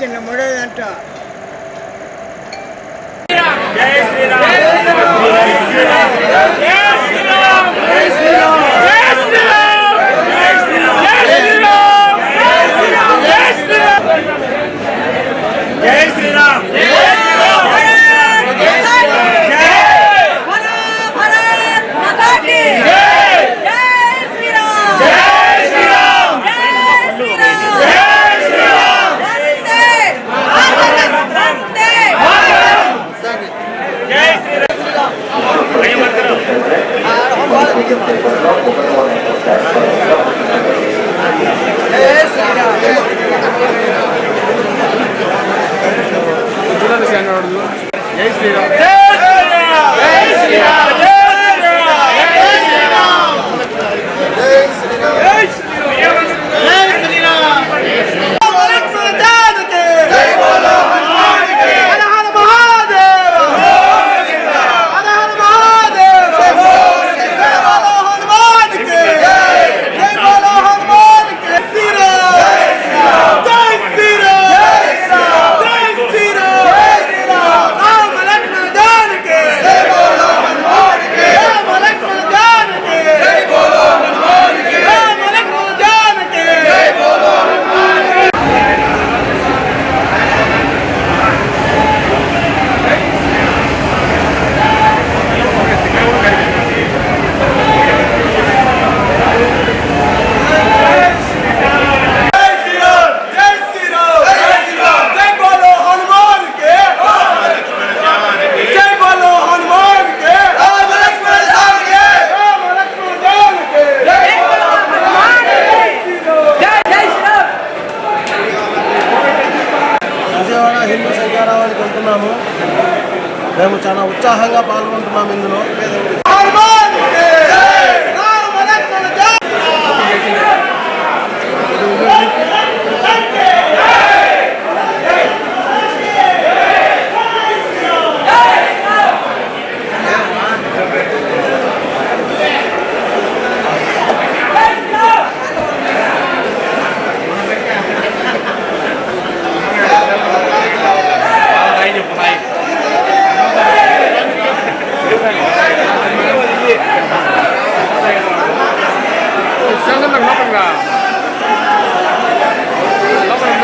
చిన్న ముడేదంట बोलो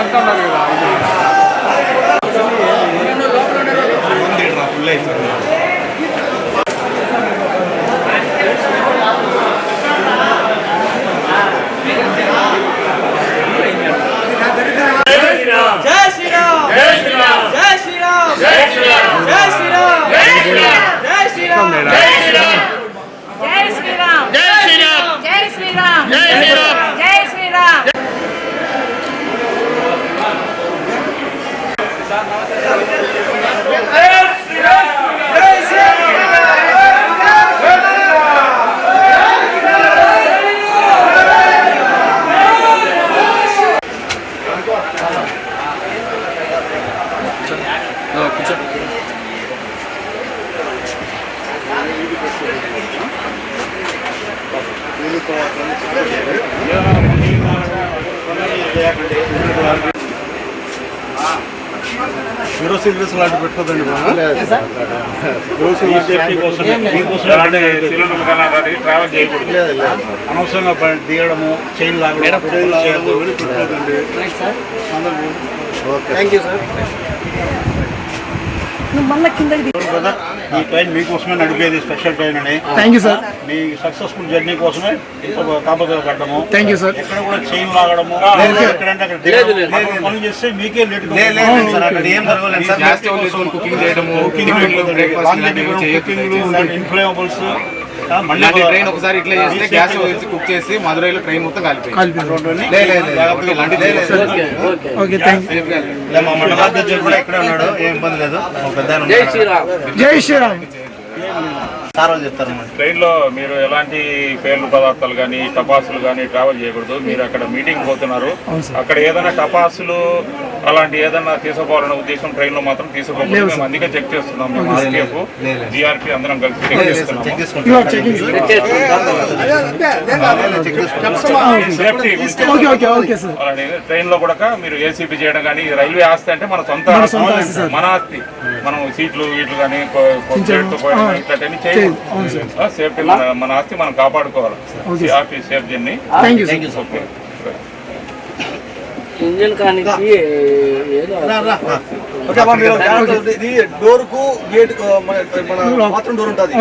ಅಂತ ಅಂದ್ರೆ ಇದು ಇದು ಲೋಕಲ್ కిరోసిన్ లాంటి పెట్టుకోదండి ట్రావెల్ చేయకూడదు. అనవసరంగా దిగడము చైన్ లాగడం. పెట్టుకోదండి. థ్యాంక్ యూ సార్ ఈ ట్రైన్ మీకోసమే నడిపేది స్పెషల్ ట్రైన్ అని. థ్యాంక్ యూ సార్ మీ సక్సెస్ఫుల్ జర్నీ కోసమే తాపత్రయ పడ్డము. థ్యాంక్ యూ సార్ ఎక్కడ కూడా చైన్ లాగడము. ఎక్కడంటే అక్కడ పనులు చేస్తే మీకే లేట్ కుకింగ్ చేయడము ఇన్ఫ్లేమబుల్స్ ఇలాంటి ట్రైన్ ఒకసారి ఇట్లా చేస్తే గ్యాస్ కుక్ చేసి మధురైలో ట్రైన్ మొత్తం కాలిపోయింది. కలిపి ఇలాంటివి చేయకూడదు. Okay thank you. మా మండలాధ్యక్షుడు కూడా ఇక్కడే ఉన్నాడు. ఏం ఇబ్బంది లేదు. ఒక పెద్ద ఆయన జై శ్రీరామ్. సార్ వాళ్ళు చెప్తారు అన్నమాట. ట్రైన్లో మీరు ఎలాంటి పేర్లు పదార్థాలు కానీ టపాసులు కానీ ట్రావెల్ చేయకూడదు. మీరు అక్కడ మీటింగ్ పోతున్నారు. అక్కడ ఏదైనా టపాసులు అలాంటి ఏదన్నా తీసుకోవాలనే ఉద్దేశం ట్రైన్లో మాత్రం తీసుకోవాలి మేము అందుకే చెక్ చేస్తున్నాం మేము ఆర్టీఎఫ్ జిఆర్పి అందరం కలిసి చెక్ అలాంటి ట్రైన్లో కూడా మీరు ఏసీపీ చేయడం కానీ రైల్వే ఆస్తి అంటే మన సొంత మన సొంత ఆస్తి. మన సీట్లు వీట్లు కానీ ఇట్లాంటివన్నీ చేయకూడదు. సేఫ్టీ మన మన ఆస్తి మనం కాపాడుకోవాలి. CRP safe journey okay engine ఇది డోర్కు గేట్ మన బాత్రూమ్ డోర్ ఉంటుంది.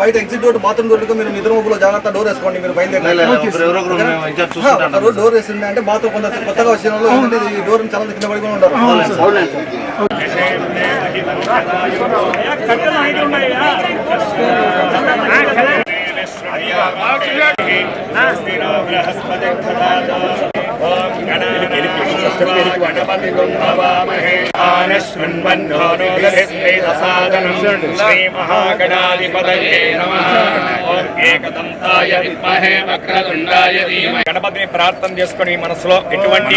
బయట ఎగ్జిట్ డోర్ బాత్రూమ్ డోర్ మీరు నిద్ర ముగ్గులో జాగ్రత్త డోర్ వేసుకోండి మీరు బయలుదేరి డోర్ వేసింది అంటే బాత్రూమ్ కొంత కొత్తగా వచ్చిన వాళ్ళు ఈ డోర్ చాలా కింద పడుకుని ఉంటారు. గణపతిని ప్రార్థన చేసుకొని మనసులో ఎటువంటి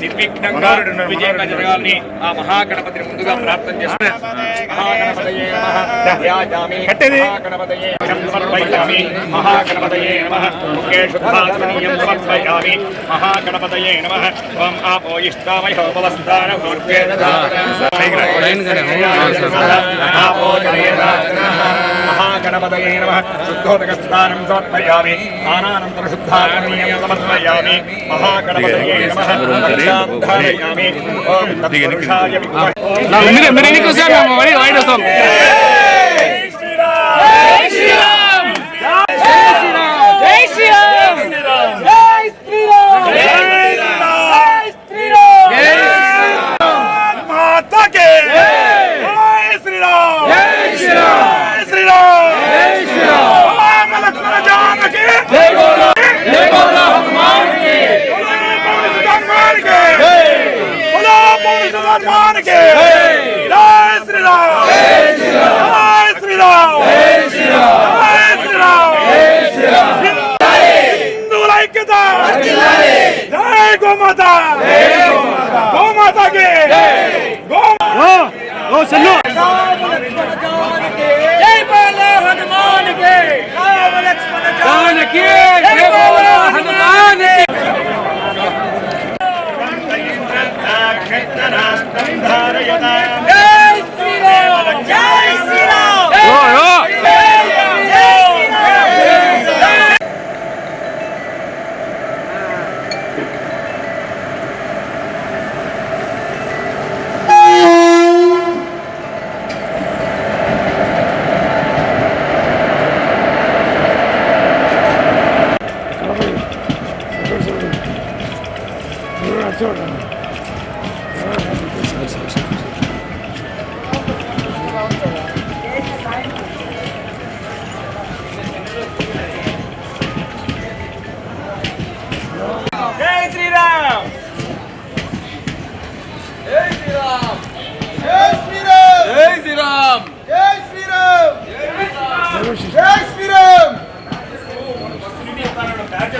నిర్విఘ్నంగా విజయంగా జరగాలని ఆ మహాగణపతిని ముందుగా ప్రార్థన మహాగణపతయే మహాగణపతయే నమః. ముఖే శుద్ధాత్మనీయం సమర్పయామి మహాగణపతయే నమ ఓం ఆపో ఇష్టామయోపవస్థాన భూర్గే మహాగణపతయే నమః శుద్ధోదకస్థానం సమర్పయామి ఆనానంతర శుద్ధాత్మనీయం సమర్పయామి మహాగణపతయే నమ ధారయామి ఓం తత్పురుషాయ విద్మహే మీరు మీరు ఎన్నికి మేము వైట్ వైట్ వస్తాం జై gomata. Gomata. Gomata. Gomata. Gomata. Gomata. Gomata. Gomata. Gomata. Gomata.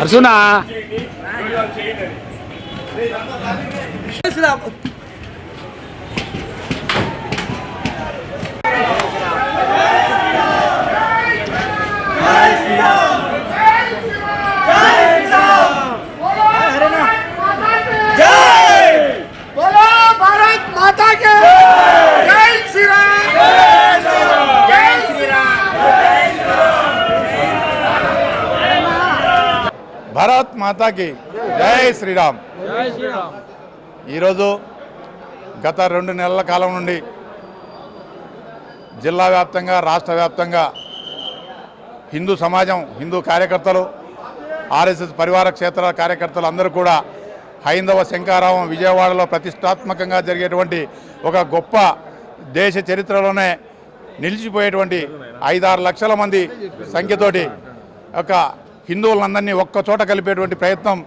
是呢。మాతాకి జై శ్రీరామ్. ఈరోజు గత రెండు నెలల కాలం నుండి జిల్లా వ్యాప్తంగా రాష్ట్ర వ్యాప్తంగా హిందూ సమాజం హిందూ కార్యకర్తలు ఆర్ఎస్ఎస్ పరివార క్షేత్ర కార్యకర్తలు అందరూ కూడా హైందవ శంకారావం విజయవాడలో ప్రతిష్టాత్మకంగా జరిగేటువంటి ఒక గొప్ప దేశ చరిత్రలోనే నిలిచిపోయేటువంటి ఐదారు లక్షల మంది సంఖ్యతోటి ఒక హిందువులందరినీ ఒక్క చోట కలిపేటువంటి ప్రయత్నం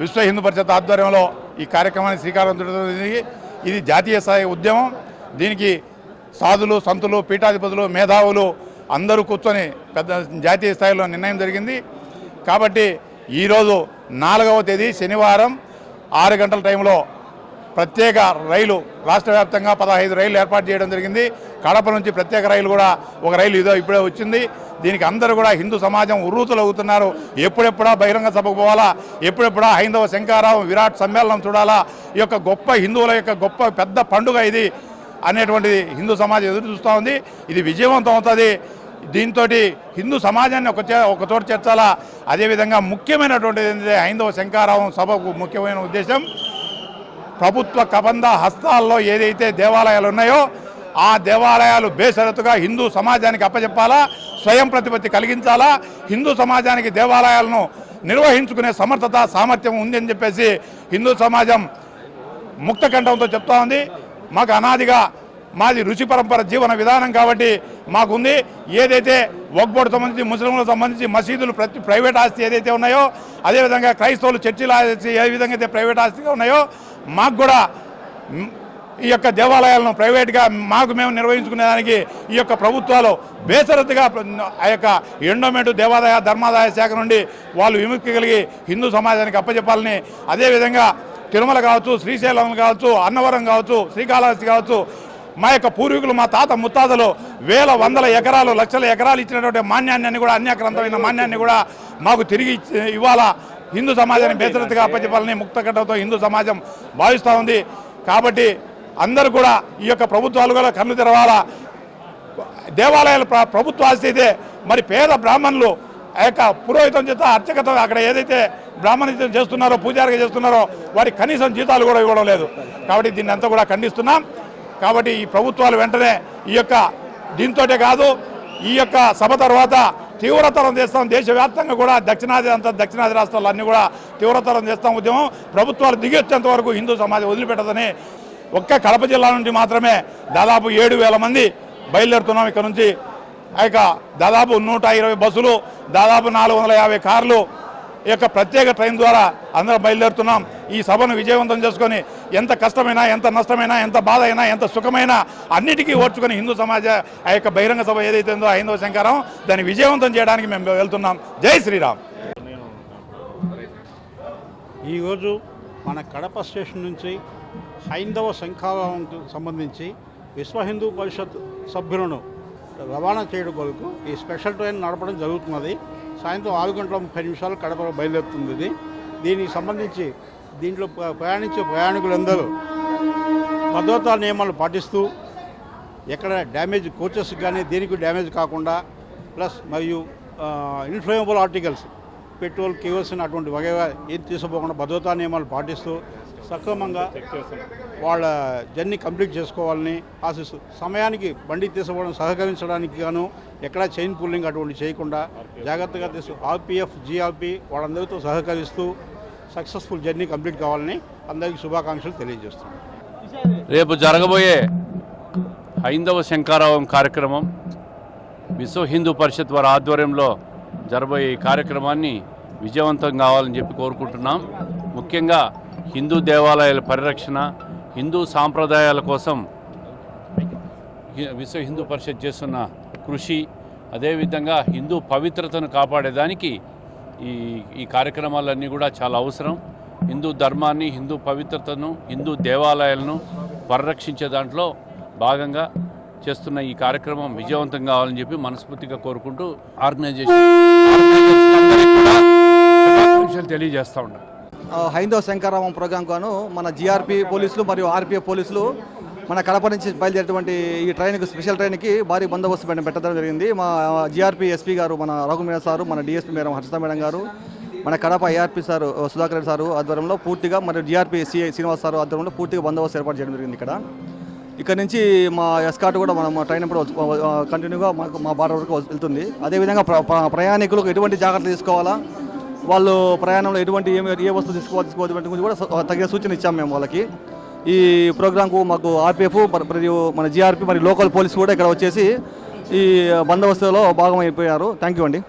విశ్వ హిందూ పరిషత్ ఆధ్వర్యంలో ఈ కార్యక్రమానికి శ్రీకారం చుడుతుంది ఇది జాతీయ స్థాయి ఉద్యమం. దీనికి సాధులు సంతులు పీఠాధిపతులు మేధావులు అందరూ కూర్చొని పెద్ద జాతీయ స్థాయిలో నిర్ణయం జరిగింది. కాబట్టి ఈరోజు నాలుగవ తేదీ శనివారం ఆరు గంటల టైంలో ప్రత్యేక రైలు రాష్ట్ర వ్యాప్తంగా పదహైదు రైళ్ళు ఏర్పాటు చేయడం జరిగింది. కడప నుంచి ప్రత్యేక రైలు కూడా ఒక రైలు ఇదో ఇప్పుడే వచ్చింది. దీనికి అందరూ కూడా హిందూ సమాజం ఉర్రూతులు అవుతున్నారు. ఎప్పుడెప్పుడా బహిరంగ సభకు పోవాలా? ఎప్పుడెప్పుడా హైందవ శంకారావం విరాట్ సమ్మేళనం చూడాలా? ఈ యొక్క గొప్ప హిందువుల యొక్క గొప్ప పెద్ద పండుగ ఇది అనేటువంటిది హిందూ సమాజం ఎదురు చూస్తూ ఉంది. ఇది విజయవంతం అవుతుంది. దీంతో హిందూ సమాజాన్ని ఒక చే ఒక చోట చేర్చాలా? అదేవిధంగా ముఖ్యమైనటువంటిది ఏంటంటే హైందవ శంకారావం సభకు ముఖ్యమైన ఉద్దేశం ప్రభుత్వ కబంధ హస్తాల్లో ఏదైతే దేవాలయాలు ఉన్నాయో ఆ దేవాలయాలు బేషరతుగా హిందూ సమాజానికి అప్పచెప్పాలా స్వయం ప్రతిపత్తి కలిగించాలా హిందూ సమాజానికి దేవాలయాలను నిర్వహించుకునే సమర్థత సామర్థ్యం ఉందని చెప్పేసి హిందూ సమాజం ముక్త కంఠంతో చెప్తా ఉంది. మాకు అనాదిగా మాది రుచి పరంపర జీవన విధానం కాబట్టి మాకుంది. ఏదైతే వక్బోర్డు సంబంధించి ముస్లింలకు సంబంధించి మసీదులు ప్రతి ప్రైవేట్ ఆస్తి ఏదైతే ఉన్నాయో అదేవిధంగా క్రైస్తవులు చర్చిలు ఏ విధంగా అయితే ప్రైవేట్ ఆస్తిగా ఉన్నాయో మాకు కూడా ఈ యొక్క దేవాలయాలను ప్రైవేట్గా మాకు మేము నిర్వహించుకునేదానికి ఈ యొక్క ప్రభుత్వాలు బేసరత్గా ఆ యొక్క ఎండోమెంటు దేవాదాయ ధర్మాదాయ శాఖ నుండి వాళ్ళు విముక్తి కలిగి హిందూ సమాజానికి అప్పచెప్పాలని అదేవిధంగా తిరుమల కావచ్చు శ్రీశైలం కావచ్చు అన్నవరం కావచ్చు శ్రీకాళహస్తి కావచ్చు మా యొక్క పూర్వీకులు మా తాత ముత్తాతలు వేల వందల ఎకరాలు లక్షల ఎకరాలు ఇచ్చినటువంటి మాన్యాన్ని కూడా అన్యాక్రాంతమైన మాన్యాన్ని కూడా మాకు తిరిగి ఇచ్చి- ఇవ్వాలా? హిందూ సమాజాన్ని బేసరతుగా అప్పచెప్పాలని ముక్తకట్టంతో హిందూ సమాజం భావిస్తూ ఉంది. కాబట్టి అందరూ కూడా ఈ యొక్క ప్రభుత్వాలు కూడా కన్ను తెరవాలా. దేవాలయాలు ప్ర- ప్రభుత్వ ఆస్తి అయితే మరి పేద బ్రాహ్మణులు ఆ యొక్క పురోహితం చేత అర్చకత అక్కడ ఏదైతే బ్రాహ్మణితం చేస్తున్నారో పూజారిగా చేస్తున్నారో వారికి కనీసం జీతాలు కూడా ఇవ్వడం లేదు. కాబట్టి దీన్ని అంతా కూడా ఖండిస్తున్నాం. కాబట్టి ఈ ప్రభుత్వాలు వెంటనే ఈ యొక్క దీంతోటే కాదు ఈ యొక్క సభ తర్వాత తీవ్రతరం చేస్తాం. దేశవ్యాప్తంగా కూడా దక్షిణాది అంతా దక్షిణాది రాష్ట్రాలు అన్నీ కూడా తీవ్రతరం చేస్తాం. ఉద్యమం ప్రభుత్వాలు దిగొచ్చేంత వరకు హిందూ సమాజం వదిలిపెట్టదని ఒక్క కడప జిల్లా నుండి మాత్రమే దాదాపు ఏడు వేల మంది బయలుదేరుతున్నాం ఇక్కడ నుంచి. ఆ దాదాపు నూట ఇరవై బస్సులు దాదాపు నాలుగు వందల యాభై కార్లు ఈ యొక్క ప్రత్యేక ట్రైన్ ద్వారా అందరం బయలుదేరుతున్నాం. ఈ సభను విజయవంతం చేసుకొని ఎంత కష్టమైనా ఎంత నష్టమైనా ఎంత బాధ అయినా ఎంత సుఖమైనా అన్నిటికీ ఓర్చుకొని హిందూ సమాజ ఆ యొక్క బహిరంగ సభ ఏదైతే ఉందో హైందవ శంకరం దాన్ని విజయవంతం చేయడానికి మేము వెళ్తున్నాం. జై శ్రీరామ్. ఈరోజు మన కడప స్టేషన్ నుంచి హైందవ శంఖారావంకు సంబంధించి విశ్వ హిందూ పరిషత్ సభ్యులను రవాణా చేయడం కొరకు ఈ స్పెషల్ ట్రైన్ నడపడం జరుగుతున్నది. సాయంత్రం ఆరు గంటల ముప్పై నిమిషాలు కడపలో బయలుదేరుతుంది ఇది. దీనికి సంబంధించి దీంట్లో ప్ర- ప్రయాణించే ప్రయాణికులందరూ భద్రతా నియమాలు పాటిస్తూ ఎక్కడ డ్యామేజ్ కోచెస్ కానీ దేనికి డ్యామేజ్ కాకుండా ప్లస్ మరియు ఇన్ఫ్లేమబుల్ ఆర్టికల్స్ పెట్రోల్ కిరోసిన్ అటువంటి వగైరా ఏం తీసుకోకుండా భద్రతా నియమాలు పాటిస్తూ సక్రమంగా వాళ్ళ జర్నీ కంప్లీట్ చేసుకోవాలని ఆశిస్తూ సమయానికి బండి తీసుకోవడం సహకరించడానికి గాను ఎక్కడా చైన్ పుల్లింగ్ అటువంటి చేయకుండా జాగ్రత్తగా తీసు ఆర్పిఎఫ్ జిఆర్పి వాళ్ళందరితో సహకరిస్తూ సక్సెస్ఫుల్ జర్నీ కంప్లీట్ కావాలని అందరికీ శుభాకాంక్షలు తెలియజేస్తున్నాను రేపు జరగబోయే హైందవ శంకారావం కార్యక్రమం విశ్వ హిందూ పరిషత్ వారి ఆధ్వర్యంలో జరబోయే ఈ కార్యక్రమాన్ని విజయవంతం కావాలని చెప్పి కోరుకుంటున్నాం. ముఖ్యంగా హిందూ దేవాలయాల పరిరక్షణ హిందూ సాంప్రదాయాల కోసం విశ్వ హిందూ పరిషత్ చేస్తున్న కృషి అదేవిధంగా హిందూ పవిత్రతను కాపాడేదానికి ఈ ఈ కార్యక్రమాలన్నీ కూడా చాలా అవసరం. హిందూ ధర్మాన్ని హిందూ పవిత్రతను హిందూ దేవాలయాలను పరిరక్షించే దాంట్లో భాగంగా చేస్తున్న ఈ కార్యక్రమం విజయవంతం కావాలని చెప్పి మనస్ఫూర్తిగా కోరుకుంటూ ఆర్గనైజేషన్ తెలియజేస్తూ కూడా తెలియజేస్తా హైందవ శంకరరామం ప్రోగ్రాం గాను మన జీఆర్పీ పోలీసులు మరియు ఆర్పిఎఫ్ పోలీసులు మన కడప నుంచి బయలుదేరేటువంటి ఈ ట్రైన్కి స్పెషల్ ట్రైన్కి భారీ బందోబస్తు పెట్ట- పెట్టడం జరిగింది. మా జీఆర్పీ ఎస్పీ గారు మన రఘు మీనా సారు మన డిఎస్పీ మేడం హర్షిత మేడం గారు మన Kadapa ARP sir Sudhakar Reddy sir ఆధ్వర్యంలో పూర్తిగా మరియు జీఆర్పీ సిఐ శ్రీనివాస్ సారు ఆధ్వర్యంలో పూర్తిగా బందోబస్తు ఏర్పాటు చేయడం జరిగింది ఇక్కడ. ఇక్కడ నుంచి మా ఎస్కాట్ కూడా మనం ట్రైన్ ఇప్పుడు కంటిన్యూగా మాకు మా బార్డర్ వరకు వెళ్తుంది. అదేవిధంగా ప్ర- ప్రయాణికులకు ఎటువంటి జాగ్రత్తలు తీసుకోవాలా? వాళ్ళు ప్రయాణంలో ఎటువంటి ఏమి ఏ వస్తువు తీసుకోవాలి తీసుకోవద్దు గురించి కూడా తగిన సూచన ఇచ్చాము మేము వాళ్ళకి. ఈ ప్రోగ్రాంకు మాకు ఆర్పిఎఫ్ మరియు మన జిఆర్పి మరియు లోకల్ పోలీస్ కూడా ఇక్కడ వచ్చేసి ఈ బందోబస్తులో భాగమైపోయారు. థ్యాంక్ యూ అండి.